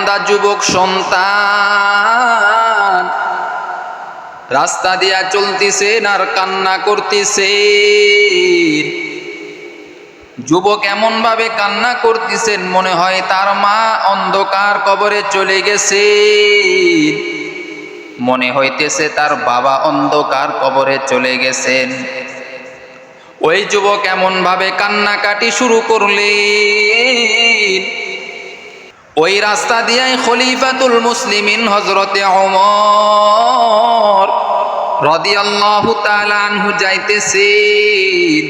গায়রবান্ধা যুবক, সন্তান। রাস্তা দিয়া চলতেছেন আর কান্না করতেছেন যুবক এমন ভাবে কান্না করতেছেন, মনে হয় তার মা অন্ধকার কবরে চলে গেছে। মনে হইতেছে তার বাবা অন্ধকার কবরে চলে গেছেন। ওই যুবক এমন ভাবে কান্নাকাটি শুরু করলেন। ওই রাস্তা দিয়াই খলিফাতুল মুসলিমিন হজরতে অমর রদিয়াল্লাহু তাআলা আনহু যাইতেছেন।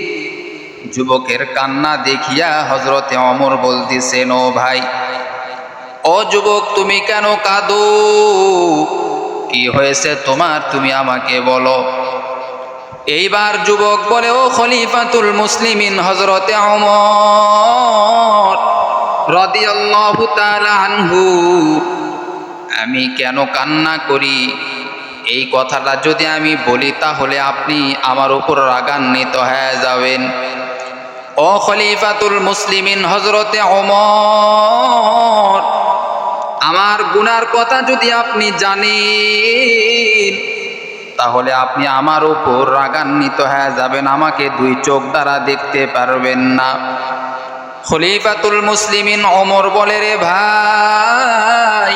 যুবকের কান্না দেখিয়া হজরতে অমর বলতেছেন ও ভাই, ও যুবক তুমি কেন কাঁদো? কি হয়েছে তোমার তুমি আমাকে বলো। এইবার যুবক বলে, ও খলিফাতুল মুসলিমিন হজরতে অমর আমি কেন কান্না করি? এই কথাটা যদি আমি বলি, তাহলে আপনি আমার উপর রাগান্বিত হয়ে যাবেন। ও খলিফাতুল মুসলিমিন হজরতে অমর আমার গুনার কথা যদি আপনি জানেন, তাহলে আপনি আমার উপর রাগান্বিত হয়ে যাবেন। আমাকে দুই চোখ দ্বারা দেখতে পারবেন না। খলিফাতুল মুসলিমিন অমর বলে, রে ভাই,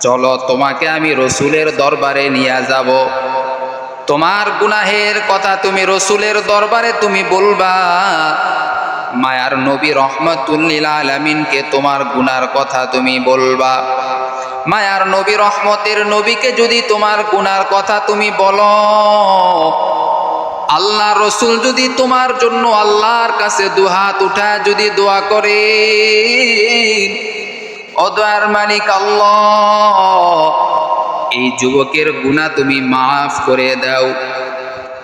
চলো তোমাকে আমি রসুলের দরবারে নিয়ে যাব। তোমার গুনাহের কথা তুমি রসুলের দরবারে তুমি বলবা। মায়ার নবী রহমতুল্লিল আলমিনকে তোমার গুনার কথা তুমি বলবা। মায়ার নবী রহমতের নবীকে যদি তোমার গুনার কথা তুমি বলো আল্লাহ রসুল যদি তোমার জন্য আল্লাহর কাছে দুহাত উঠায় যদি দোয়া করে অদয়ার মালিক আল্লাহ, এই যুবকের গুণা তুমি মাফ করে দাও।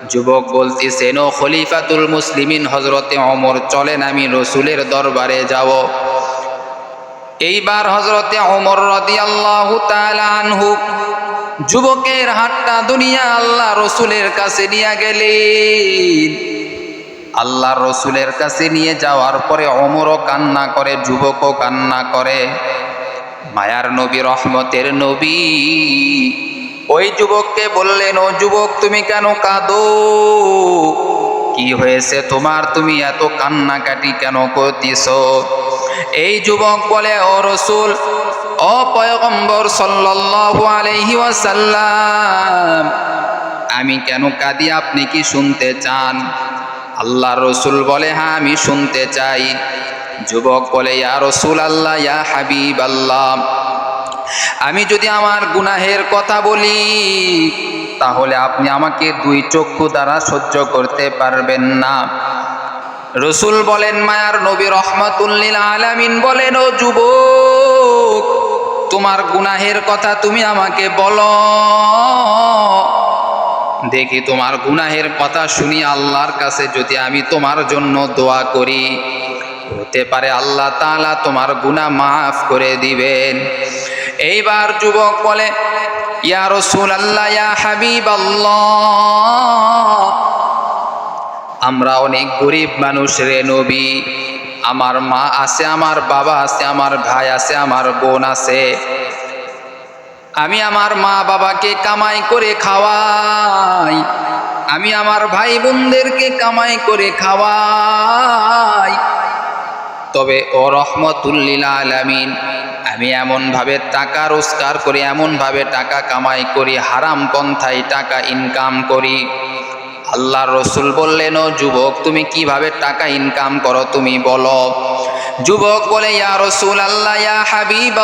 যুবক বলতেছেন ও খলিফাতুল মুসলিমিন হজরতে অমর চলেন আমি রসুলের দরবারে যাব। এইবার হজরতে অমর রদি আল্লাহ আনহু যুবকের হাতটা দুনিয়া আল্লাহ রসুলের কাছে নিয়ে গেলেন। আল্লাহ রসুলের কাছে নিয়ে যাওয়ার পরে অমরও কান্না করে, যুবকও কান্না করে। মায়ার নবী, রহমতের নবী। ওই যুবককে বললেন, ও যুবক, তুমি কেন কাঁদো? কি হয়েছে? তোমার তুমি এত কান্নাকাটি কেন করতিস এই যুবক বলে, ও রসুল, ও সাল্লাল্লাহু আলাইহি ওয়াসাল্লাম, আমি কেন কাঁদি? আপনি কি শুনতে চান? আল্লাহ রসুল বলে হ্যাঁ আমি শুনতে চাই। যুবক বলে, ইয়া রসুল আল্লাহ, ইয়া হাবিব আল্লাহ আমি যদি আমার গুনাহের কথা বলি, তাহলে আপনি আমাকে দুই চক্ষু দ্বারা সহ্য করতে পারবেন না। রসুল বলেন, মায়ার নবী রহমাতুল্লিল আলামিন বলেন, ও যুবক, তোমার গুনাহের কথা তুমি আমাকে বলো। দেখি তোমার গুনাহের কথা শুনি আল্লাহর কাছে, যদি আমি তোমার জন্য দোয়া করি। হতে পারে আল্লাহ তাআলা তোমার গুনাহ মাফ করে দিবেন। এইবার যুবক বলে, ইয়া আল্লাহ ইয়া হাবিব আমরা অনেক গরিব মানুষ রে নবী। আমার মা আছে, আমার বাবা আছে, আমার ভাই আছে, আমার বোন আছে। আমি আমার মা বাবাকে কামাই করে খাওয়াই। আমি আমার ভাই বোনদেরকে কামাই করে খাওয়াই। তবে, ও রহমতুল্লিল আলামিন, আমি এমনভাবে টাকা রোজগার করি, এমনভাবে টাকা কামাই করি, হারাম পন্থায় টাকা ইনকাম করি। আল্লাহ রসুল বললেন, ও যুবক, তুমি কীভাবে টাকা ইনকাম করো তুমি বলো। যুবক বলে, ইয়া রসুল আল্লাহ ইয়া হাবিব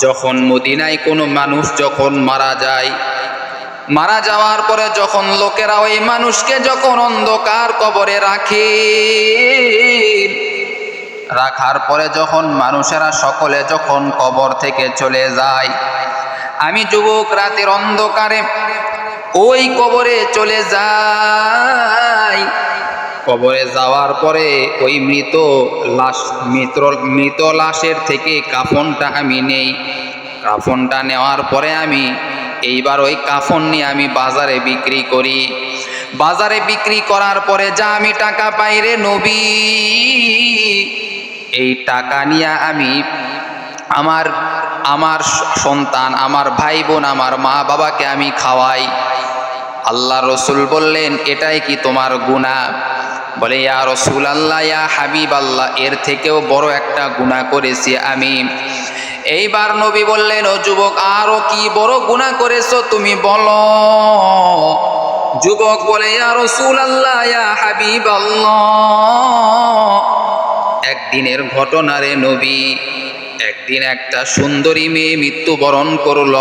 যখন মদিনায় কোনো মানুষ যখন মারা যায় মারা যাওয়ার পরে যখন লোকেরা ওই মানুষকে যখন অন্ধকার কবরে রাখে, রাখার পরে যখন মানুষেরা সকলে যখন কবর থেকে চলে যায়, আমি যুবক রাতের অন্ধকারে ওই কবরে চলে যাই। কবরে যাওয়ার পরে ওই মৃত লাশ, মৃত মৃত লাশের থেকে কাফনটা আমি নেই। কাফনটা নেওয়ার পরে আমি এইবার ওই কাফন নিয়ে আমি বাজারে বিক্রি করি। বাজারে বিক্রি করার পরে যা আমি টাকা পাই রে নবী, এই টাকা নিয়ে আমি আমার আমার সন্তান, আমার ভাই বোন আমার মা বাবাকে আমি খাওয়াই। আল্লাহ রসুল বললেন, এটাই কি তোমার গুণা বলে, ইয়া রসুল আল্লাহ ইয়া হাবিব আল্লাহ এর থেকেও বড় একটা গুণা করেছি আমি। এইবার নবী বললেন, ও যুবক, আরও কি বড় গুণা করেছ তুমি বলো। যুবক বলে একদিনের ঘটনা রে নবী, একদিন একটা সুন্দরী মেয়ে মৃত্যুবরণ করল।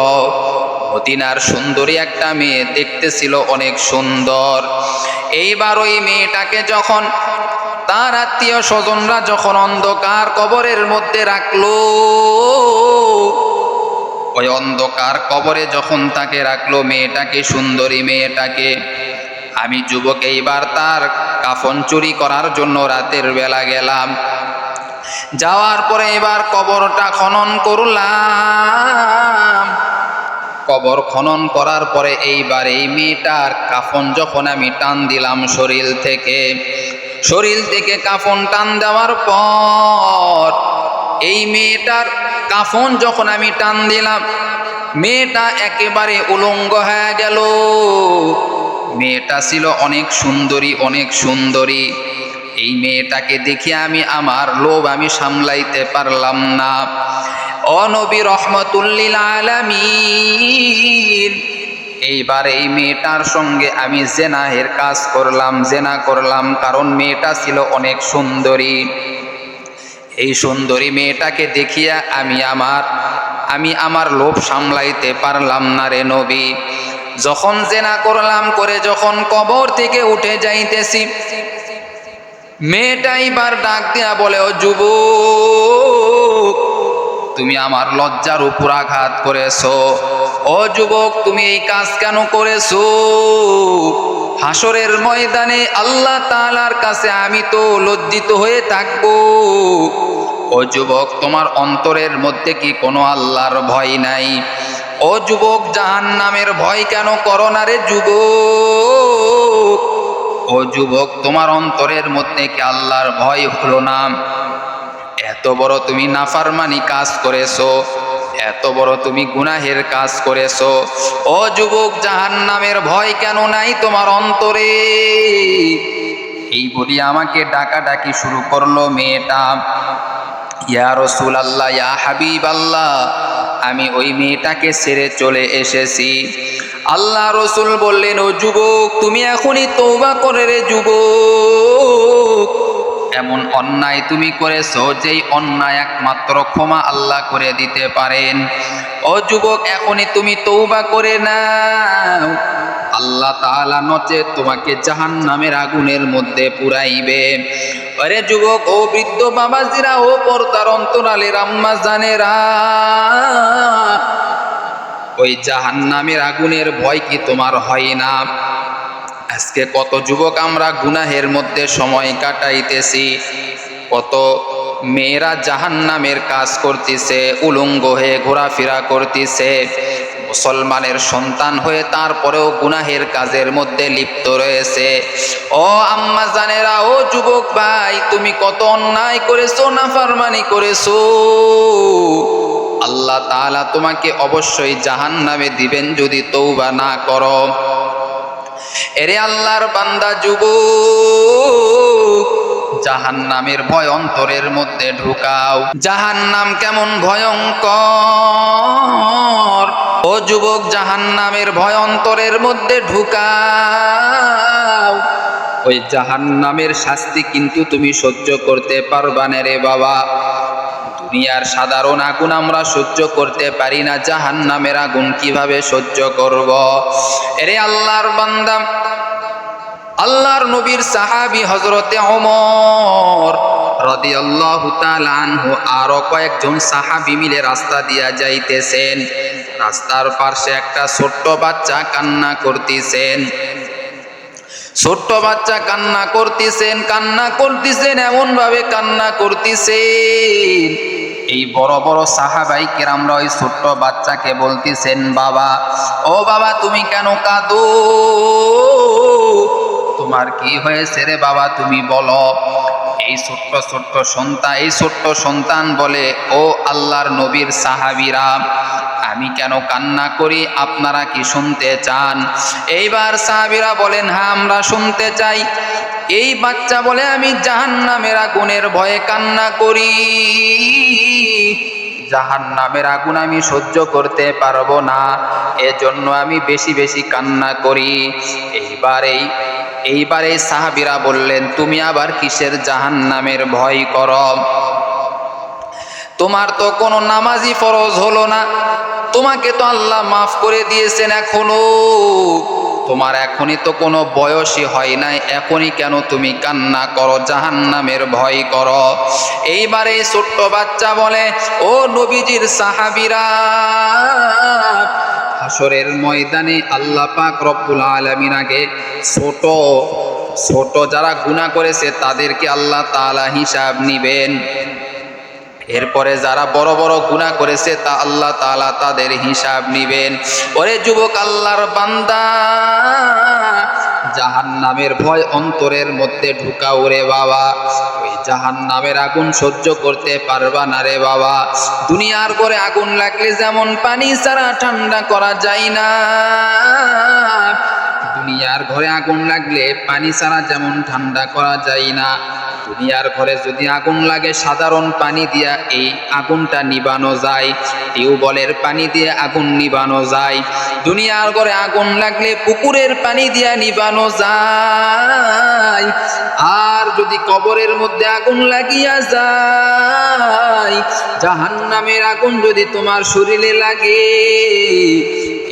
মদিনার সুন্দরী একটা মেয়ে দেখতেছিল অনেক সুন্দর। এইবার ওই মেয়েটাকে যখন তার আত্মীয় স্বজনরা যখন অন্ধকার কবরের মধ্যে রাখল, ওই অন্ধকার কবরে যখন তাকে রাখল মেয়েটাকে, সুন্দরী মেয়েটাকে, আমি যুবক, এইবার তার কাফন চুরি করার জন্য রাতের বেলা গেলাম। যাওয়ার পরে এবার কবরটা খনন করলাম। কবর খনন করার পরে এইবার এই মেয়েটার কাফন যখন আমি টান দিলাম শরীর থেকে শরীর থেকে কাফন টান দেওয়ার পর এই মেয়েটার কাফন যখন আমি টান দিলাম, মেয়েটা একেবারে উলঙ্গ হয়ে গেল। মেয়েটা ছিল অনেক সুন্দরী অনেক সুন্দরী। এই মেয়েটাকে দেখে আমি আমার লোভ আমি সামলাইতে পারলাম না। অনবী রহমতুল্লিল আলামিন এইবার এই মেয়েটার সঙ্গে আমি জেনাহের কাজ করলাম, জেনা করলাম, কারণ মেয়েটা ছিল অনেক সুন্দরী। এই সুন্দরী মেয়েটাকে দেখিয়া আমি আমার আমি আমার লোভ সামলাইতে পারলাম না রে নবী। যখন জেনা করলাম করে যখন কবর থেকে উঠে যাইতেছি, মেয়েটা এবার ডাক দেয়া বলে, ও যুবক, তুমি আমার লজ্জার উপর আঘাত করেছ। ও যুবক, তুমি এই কাজ কেন করেছ? হাসরের ময়দানে আল্লাহ তালার কাছে আমি তো লজ্জিত হয়ে থাকব। ও যুবক, তোমার অন্তরের মধ্যে কি কোনো আল্লাহর ভয় নাই? ও যুবক জাহান নামের ভয় কেন করো না রে যুবক? ও যুবক, তোমার অন্তরের মধ্যে কি আল্লাহর ভয় হলো না? এত বড় তুমি নাফারমানি কাজ করেছ। এত বড় তুমি গুনাহের কাজ করেছ। ও যুবক জাহান নামের ভয় কেন নাই তোমার অন্তরে? এই বলি আমাকে ডাকাডাকি শুরু করল মেয়েটা। ইয়া রসুল আল্লাহ ইয়া হাবিব আল্লাহ আমি ওই মেয়েটাকে ছেড়ে চলে এসেছি। আল্লাহ রসুল বললেন, ও যুবক, তুমি এখনই তৌবা করে রে যুবক। এমন অন্যায় তুমি করেছ যেই অন্যায় একমাত্র ক্ষমা আল্লাহ করে দিতে পারেন। ও যুবক, এখনই তুমি তৌবা করে নাও। আল্লাহ তাআলা নচে তোমাকে জাহান নামের আগুনের মধ্যে পুরাইবে। আরে যুবক, ও বৃদ্ধ বাবাজিরা, ও পর্দার অন্তরালের আম্মা জানেরা, ওই জাহান নামের আগুনের ভয় কি তোমার হয় না? আজকে কত যুবক আমরা গুনাহের মধ্যে সময় কাটাইতেছি। কত মেয়েরা জাহান নামের কাজ করতেছে, উলঙ্গ হয়ে ঘোরাফেরা করতেছে। মুসলমানের সন্তান হয়ে তারপরেও গুনাহের কাজের মধ্যে লিপ্ত রয়েছে। ও আম্মা জানেরা, ও যুবক ভাই, তুমি কত অন্যায় করেছ, নাফারমানি করেছ? আল্লাহ তাআলা তোমাকে অবশ্যই জাহান নামে দিবেন যদি তৌবা না করো। এরে আল্লাহর বান্দা যুব জাহান নামের ভয় অন্তরের মধ্যে ঢুকাও। জাহান নাম কেমন ভয়ঙ্কর। ও যুবক জাহান নামের ভয় অন্তরের মধ্যে ঢুকাও। ওই জাহান নামের শাস্তি কিন্তু তুমি সহ্য করতে পারবা না রে বাবা। দুনিয়ার সাধারণ আগুন আমরা সহ্য করতে পারি না জাহান নামের আগুন কীভাবে সহ্য করব? এরে আল্লাহর বান্দা, আল্লাহর নবীর সাহাবী হজরতে অমর রাদিয়াল্লাহু তাআলা আনহু আরও কয়েকজন সাহাবী মিলে রাস্তা দিয়া যাইতেছেন। রাস্তার পাশে একটা ছোট্ট বাচ্চা কান্না করতেছেন। ছোট্ট বাচ্চা কান্না করতেছেন কান্না করতেছেন এমন ভাবে কান্না করতেছেন। এই বড় বড় সাহাবাই কেরামরা ওই ছোট্ট বাচ্চাকে বলতেছেন, বাবা, ও বাবা, তুমি কেন কাঁদো? তোমার কি হয়েছে রে বাবা, তুমি বলো। এই ছোট্ট ছোট্ট সন্তান, এই ছোট্ট সন্তান বলে, ও আল্লাহর নবীর সাহাবিরা, আমি কেন কান্না করি? আপনারা কি শুনতে চান? এইবার সাহাবিরা বলেন হ্যাঁ আমরা শুনতে চাই। এই বাচ্চা বলে আমি জাহান্নামের আগুনের ভয়ে কান্না করি। জাহান নামের আগুন আমি সহ্য করতে পারব না, এজন্য আমি বেশি বেশি কান্না করি। এইবার এই এইবার এই সাহাবিরা বললেন, তুমি আবার কিসের জাহান নামের ভয় কর? তোমার তো কোনো নামাজি ফরজ হলো না। তোমাকে তো আল্লাহ মাফ করে দিয়েছেন এখনও। তোমার এখনই তো কোনো বয়সই হয় নাই, এখনই কেন তুমি কান্না করো, জাহান্নামের ভয় করো? এইবারে ছোট্ট বাচ্চা বলে, ও নবীজির সাহাবিরা হাসরের ময়দানে আল্লাহ পাক রব্বুল আলমিন আগে ছোট ছোট যারা গুণা করেছে তাদেরকে আল্লাহ তাআলা হিসাব নিবেন। এরপরে যারা বড় বড় গুণা করেছে, তা আল্লাহ তাআলা তাদের হিসাব নিবেন। ওরে যুবক আল্লাহর বান্দা জাহান নামের ভয় অন্তরের মধ্যে ঢুকাও রে বাবা। ওই জাহান নামের আগুন সহ্য করতে পারবা না রে বাবা। দুনিয়ার করে আগুন লাগলে যেমন পানি, ছাড়া ঠান্ডা করা যায় না। দুনিয়ার ঘরে আগুন লাগলে পানি ছাড়া যেমন ঠান্ডা করা যায় না। দুনিয়ার ঘরে যদি আগুন লাগে, সাধারণ পানি দিয়া এই আগুনটা নিবানো যায়। টিউবওয়েলের পানি দিয়ে আগুন নিবানো যায়। দুনিয়ার ঘরে আগুন লাগলে পুকুরের পানি দিয়া নিবানো যায়। আর যদি কবরের মধ্যে আগুন লাগিয়া যায়, জাহান্নামের আগুন যদি তোমার শরীরে লাগে,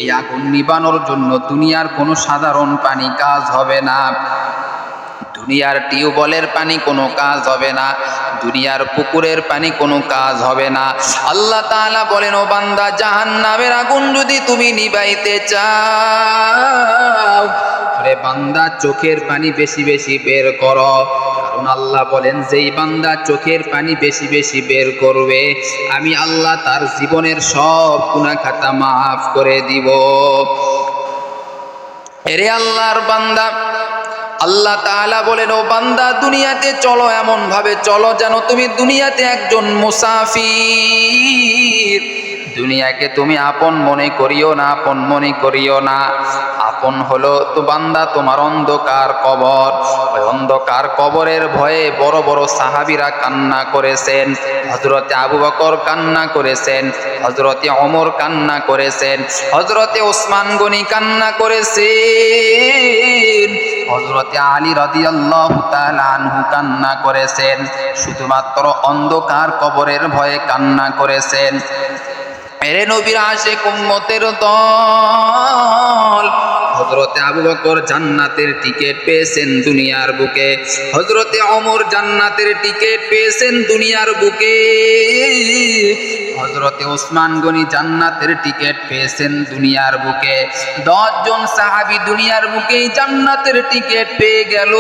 এই আগুন নিবানোর জন্য দুনিয়ার কোনো সাধারণ পানি কাজ হবে না। দুনিয়ার টিউবওয়েলের পানি কোনো কাজ হবে না, দুনিয়ার পুকুরের পানি কোনো কাজ হবে না। আল্লাহ তাআলা বলেন, ও বান্দা, জাহান্নামের আগুন যদি তুমি নিবাইতে চাও রে বান্দা, চোখের পানি বেশি বেশি বের করো। কারণ আল্লাহ বলেন, যেই বান্দা চোখের পানি বেশি বেশি বের করবে, আমি আল্লাহ তার জীবনের সব গুনাহ মাফ করে দিব। এরে আল্লাহর বান্দা আল্লাহ তালা বলেন, ও বান্দা, দুনিয়াতে চলো এমন ভাবে চলো যেন তুমি দুনিয়াতে একজন মুসাফির। দুনিয়াকে তুমি আপন মনে করিও না, আপন মনে করিও না। আপন হলো তো বান্দা? তোমার অন্ধকার কবর। ওই অন্ধকার কবরের ভয়ে বড় বড় সাহাবিরা কান্না করেছেন। হজরতে আবু বকর কান্না করেছেন। হজরতে অমর কান্না করেছেন। হজরতে ওসমান গনি কান্না করেছেন। হজরতে আলী রাদিয়াল্লাহু তাআলা আনহু কান্না করেছেন। শুধুমাত্র অন্ধকার কবরের ভয়ে কান্না করেছেন। এরে নবীর আসে কুম্মতের দল হজরতে আবু বকর জান্নাতের টিকিট পেয়েছেন দুনিয়ার বুকে। হজরতে অমর জান্নাতের টিকিট পেয়েছেন দুনিয়ার বুকে। হজরতে ওসমান গনি জান্নাতের টিকিট পেয়েছেন দুনিয়ার বুকে। দশজন সাহাবি দুনিয়ার বুকেই জান্নাতের টিকিট পেয়ে গেল।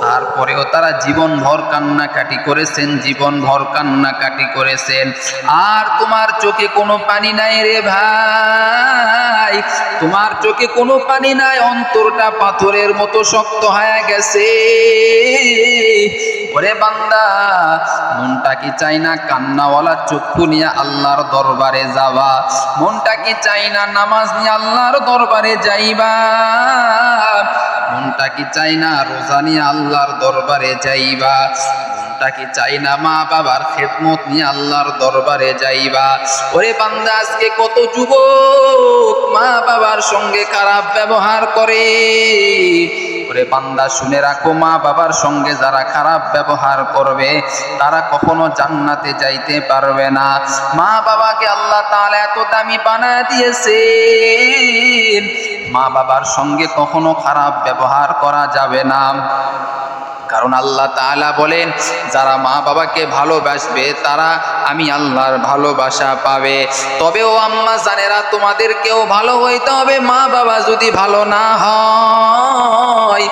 তারপরেও তারা জীবন ভর কান্নাকাটি করেছেন, জীবন ভর কান্নাকাটি করেছেন। আর তোমার চোখে কোনো পানি নাই রে ভাই। তোমার চোখে কোনো পানি নাই, অন্তরটা পাথরের মতো শক্ত হয়ে গেছে। ওরে বান্দা, মনটা কি চাই না কান্নাওয়ালা চক্ষু নিয়ে আল্লাহর দরবারে যাবা? মনটা কি চাই না নামাজ নিয়ে আল্লাহর দরবারে যাইবা? মনটা কি চাই না রোজা নিয়ে আল্লাহর দরবারে যাইবা? কি চাই না, মা বাবার খেদমত নিয়ে আল্লাহর দরবারে যাইবা। ওরে বান্দা, আজকে কত যুবক মা বাবার সঙ্গে খারাপ ব্যবহার করে। ওরে বান্দা, শুনে রাখো, মা বাবার সঙ্গে যারা খারাপ ব্যবহার করবে, তারা কখনো জান্নাতে যাইতে পারবে না। মা বাবাকে আল্লাহ তাআলা এত দামি বানায় দিয়েছে মা বাবার সঙ্গে কখনো খারাপ ব্যবহার করা যাবে না। কারণ আল্লাহ তাআলা বলেন, যারা মা বাবাকে ভালোবাসবে, তারা আমি আল্লাহর ভালোবাসা পাবে। তবেও আম্মা জানেরা, তোমাদেরকেও ভালো হইতে হবে। মা বাবা যদি ভালো না হয়,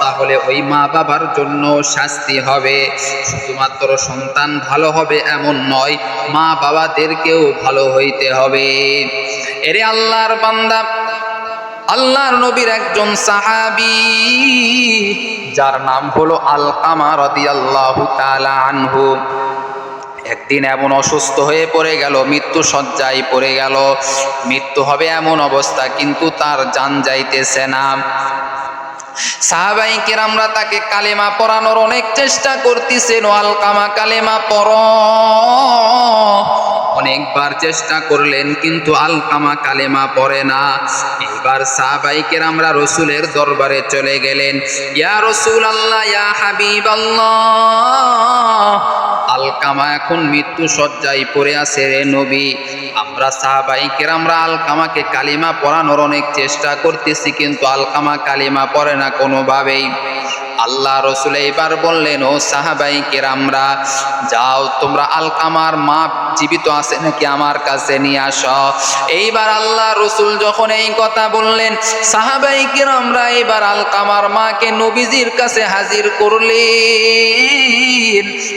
তাহলে ওই মা বাবার জন্য শাস্তি হবে। শুধুমাত্র সন্তান ভালো হবে এমন নয়, মা বাবাদেরকেও ভালো হইতে হবে। এরে আল্লাহর বান্দা আল্লাহর নবীর একজন সাহাবি, যার নাম হলো রদিয়াল্লাহু তাআলা আনহু। একদিন এমন অসুস্থ হয়ে পড়ে গেল, মৃত্যু সজ্জায় পড়ে গেল। মৃত্যু হবে এমন অবস্থা, কিন্তু তার জান যাইতেছে না। সাহাবাই কেরামরা তাকে কালেমা পড়ানোর অনেক চেষ্টা করতেছেন আলকামা কালেমা পর অনেকবার চেষ্টা করলেন, কিন্তু আলকামা কালেমা পড়ে না। এবার সাহাবাই কেরামরা রসুলের দরবারে চলে গেলেন। ইয়া রসুল আল্লাহ ইয়া হাবিব আলকামা এখন মৃত্যু সজ্জায় পড়ে আছে রে নবী। আমরা সাহাবাই কেরামরা আলকামাকে কালিমা পড়ানোর অনেক চেষ্টা করতেছি, কিন্তু আলকামা কালিমা পড়ে না কোনোভাবেই। আল্লাহ রসুল এবার বললেন, ও সাহাবাই কেরামরা, যাও তোমরা আলকামার মা জীবিত আছে নাকি আমার কাছে নিয়ে আস? এইবার আল্লাহ রসুল যখন এই কথা বললেন, সাহাবাই কেরামরা এবার আলকামার মাকে নবীজির কাছে হাজির করলেন।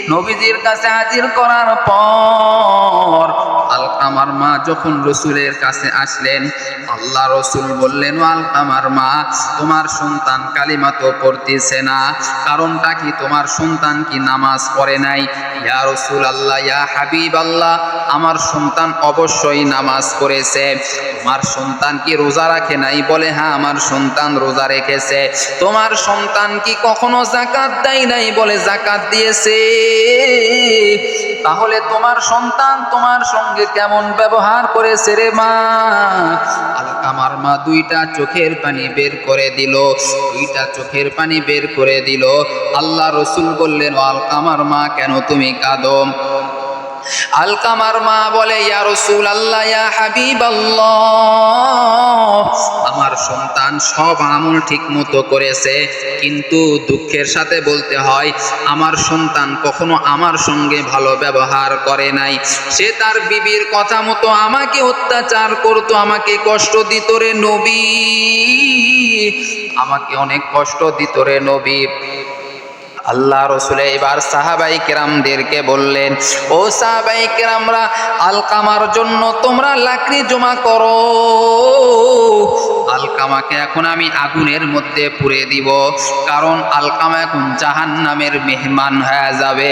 নবীজির কাছে হাজির করার পর আলকামার মা যখন রসুলের কাছে আসলেন, আল্লাহ রসুল বললেন, "ও আলকামার মা, তোমার সন্তান কালিমা তো পড়তেছে না, কারণটা কি তোমার সন্তান কি নামাজ পড়ে নাই? ইয়া রসুল আল্লাহ ইয়া হাবিব আল্লাহ আমার সন্তান অবশ্যই নামাজ পড়েছে। তোমার সন্তান কি রোজা রাখে নাই বলে? হ্যাঁ আমার সন্তান রোজা রেখেছে। তোমার সন্তান কি কখনো জাকাত দেয় নাই বলে জাকাত দিয়েছে? তাহলে তোমার সন্তান তোমার সঙ্গে কেমন ব্যবহার করেছে রে মা? আলকামার মা দুইটা চোখের পানি বের করে দিল। দুইটা চোখের পানি বের করে দিল। আল্লাহ রসুল বললেন "ও আলকামার মা, কেন তুমি কাঁদো? আলকামার মা বলে, ইয়া রসুল আল্লাহ ইয়া হাবিব আমার সন্তান সব আমল ঠিক মতো করেছে, কিন্তু দুঃখের সাথে বলতে হয়, আমার সন্তান কখনো আমার সঙ্গে ভালো ব্যবহার করে নাই। সে তার বিবির কথা মতো আমাকে অত্যাচার করতো, আমাকে কষ্ট দিত রে নবী। আমাকে অনেক কষ্ট দিত রে নবী। আল্লাহ রসুল এবার সাহাবাই কেরামদেরকে বললেন, ও সাহাবাই কেরামরা, আলকামার জন্য তোমরা লাকড়ি জমা করো। আলকামাকে এখন আমি আগুনের মধ্যে পুড়ে দিব, কারণ আলকামা এখন জাহান নামের মেহমান হয়ে যাবে।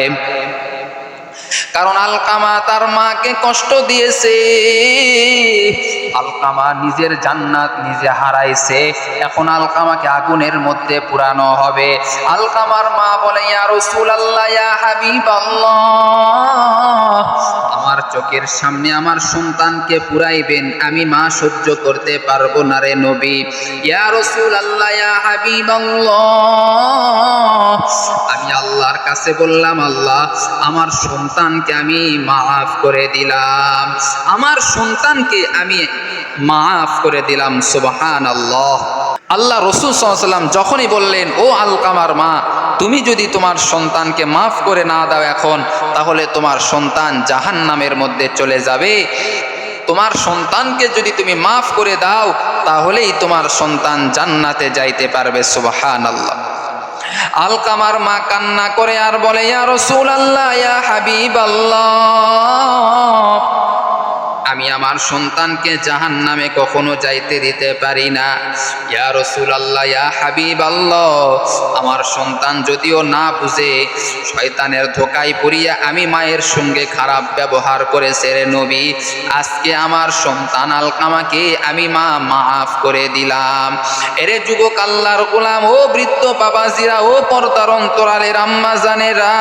কারণ আলকামা তার মাকে কষ্ট দিয়েছে। আলকামা নিজের জান্নাত নিজে হারাইছে। এখন আলকামাকে আগুনের মধ্যে পুরানো হবে। আলকামার মা বলে আমার চোখের সামনে আমার সন্তানকে পুরাইবেন, আমি মা সহ্য করতে পারব না রে নবী। ইয়া রসুল আল্লাহ ইয়া হাবিব আমি আল্লাহর কাছে বললাম, আল্লাহ, আমার সন্তানকে আমি মাফ করে দিলাম। আমার সন্তানকে আমি মাফ করে দিলাম সুবহান আল্লাহ আল্লাহ রসুল সাল্লাম যখনই বললেন, ও আলকামার মা, তুমি যদি তোমার সন্তানকে মাফ করে না দাও এখন, তাহলে তোমার সন্তান জাহান নামের মধ্যে চলে যাবে। তোমার সন্তানকে যদি তুমি মাফ করে দাও, তাহলেই তোমার সন্তান জান্নাতে যাইতে পারবে সুবহান আল্লাহ আলকামার মা কান্না করে আর বলে ইয়া রসুল আল্লাহ ইয়া হাবিব আল্লাহ আমি আমার সন্তানকে জাহান নামে কখনো যাইতে দিতে পারি না। ইয়া রসুল আল্লাহ ইয়া হাবিব আল্লাহ আমার সন্তান যদিও না বুঝে, শয়তানের ধোকায় পড়িয়া আমি মায়ের সঙ্গে খারাপ ব্যবহার করেছে রে নবী। আজকে আমার সন্তান আলকামাকে আমি মা মাফ করে দিলাম। এরে যুবক আল্লাহর গোলাম, ও বৃত্ত বাবাজিরা, ও পর্দার অন্তরালের আম্মা জানেরা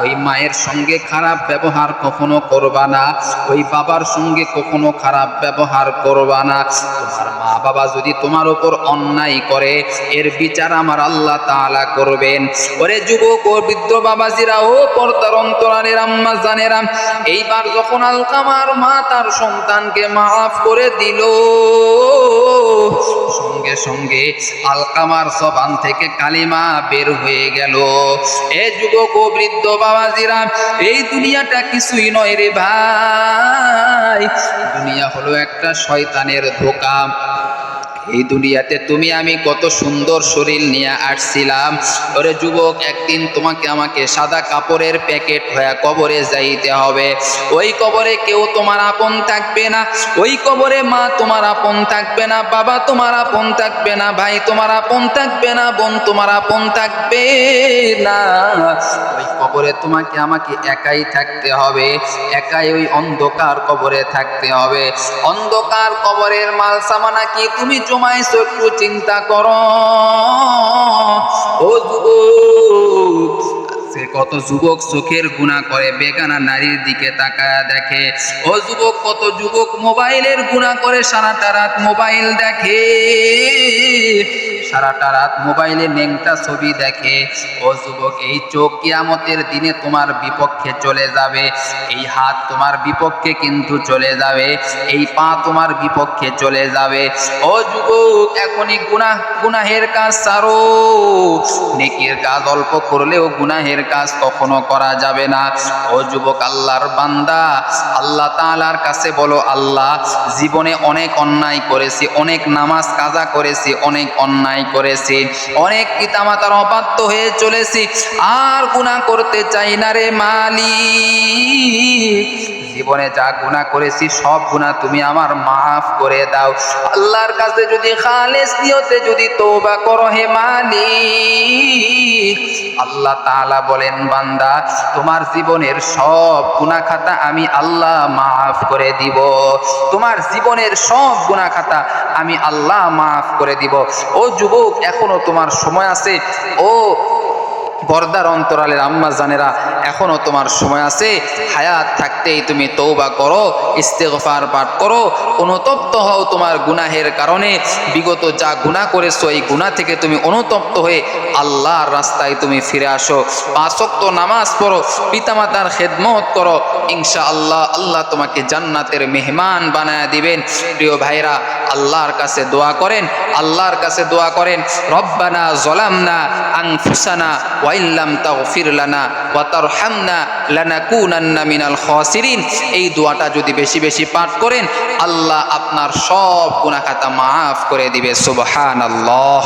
ওই মায়ের সঙ্গে খারাপ ব্যবহার কখনো করবা না, ওই বাবার সঙ্গে কখনো খারাপ ব্যবহার করবা না। তোমার মা বাবা যদি তোমার উপর অন্যায় করে, এর বিচার আমার আল্লাহ তাআলা করবেন। ওরে যুবক ও বৃদ্ধ বাবাজিরা ও পর্দার অন্তরালের আম্মা জানেরা, এইবার যখন আলকামার মা তার সন্তানকে মাফ করে দিল সঙ্গে সঙ্গে আলকামার সবান থেকে কালিমা বের হয়ে গেল। এ যুবক ও বৃদ্ধ বাবাজিরা, এই দুনিয়াটা কিছুই নয় রে ভাই। দুনিয়া হলো একটা শয়তানের ধোকা। এই দুনিয়াতে তুমি আমি কত সুন্দর শরীর নিয়ে আসছিলাম। ওরে যুবক, একদিন তোমাকে আমাকে সাদা কাপড়ের প্যাকেট হয়ে কবরে যাইতে হবে। ওই কবরে কেউ তোমার আপন থাকবে না। ওই কবরে মা তোমার আপন থাকবে না, বাবা তোমার আপন থাকবে না, ভাই তোমার আপন থাকবে না, বোন তোমার আপন থাকবে না। ওই কবরে তোমাকে আমাকে একাই থাকতে হবে। একাই ওই অন্ধকার কবরে থাকতে হবে। অন্ধকার কবরের মাল সামানা কি তুমি জমাইছো একটু চিন্তা কর। সে কত যুবক চোখের গুণা করে, বেগানা নারীর দিকে তাকায় দেখে। ও যুবক, কত যুবক মোবাইলের গুণা করে, সারাটা রাত মোবাইল দেখে। সারাটা রাত মোবাইলে নেংটা ছবি দেখে, ও যুবক, এই চোখ কিয়ামতের দিনে তোমার বিপক্ষে চলে যাবে। এই হাত তোমার বিপক্ষে কিন্তু চলে যাবে। এই পা তোমার বিপক্ষে চলে যাবে। ও যুবক, এখনই গুনাহ, গুনাহের কাজ সারো। নেকির কাজ অল্প করলেও গুনাহের কাজ কখনো করা যাবে না। ও যুবক, আল্লাহর বান্দা, আল্লাহ তাআলার কাছে বলো, আল্লাহ, জীবনে অনেক অন্যায় করেছি, অনেক নামাজ কাজা করেছি, অনেক অন্যায় করেছি। অনেক পিতামাতার অবাধ্য হয়ে চলেছি। আর গুণা করতে চাই না রে মালিক। জীবনে যা গুনাহ করেছি, সব গুনাহ তুমি আমার মাফ করে দাও। আল্লাহর কাছে যদি খালেস নিয়তে যদি তওবা করো হে মালিক, আল্লাহ তাআলা বলেন, বান্দা, তোমার জীবনের সব গুনাহ খাতা আমি আল্লাহ মাফ করে দিব। তোমার জীবনের সব গুনাহ খাতা আমি আল্লাহ মাফ করে দিব। ও যুবক, এখনও তোমার সময় আছে। ও পর্দার অন্তরালের আম্মা জানেরা, এখনও তোমার সময় আছে। হায়াত থাকতেই তুমি তৌবা করো, ইস্তেগফার পাঠ করো, অনুতপ্ত হও তোমার গুনাহের কারণে। বিগত যা গুনাহ করেছ, এই গুনাহ থেকে তুমি অনুতপ্ত হয়ে আল্লাহর রাস্তায় তুমি ফিরে আসো। পাঁচক্ত নামাজ পড়ো, পিতামাতার খেদমত করো। ইনশা আল্লাহ আল্লাহ তোমাকে জান্নাতের মেহমান বানায় দিবেন। প্রিয় ভাইরা আল্লাহর কাছে দোয়া করেন, আল্লাহর কাছে দোয়া করেন। রব্বানা জলামনা আংফুসানা ওয়াইল্লাম তাগফির লানা ওয়া তারহামনা লানাকুনান্না মিনাল খাসিরিন। এই দোয়াটা যদি বেশি বেশি পাঠ করেন, আল্লাহ আপনার সব গুনাহ মাফ করে দিবে, সুবহানাল্লাহ।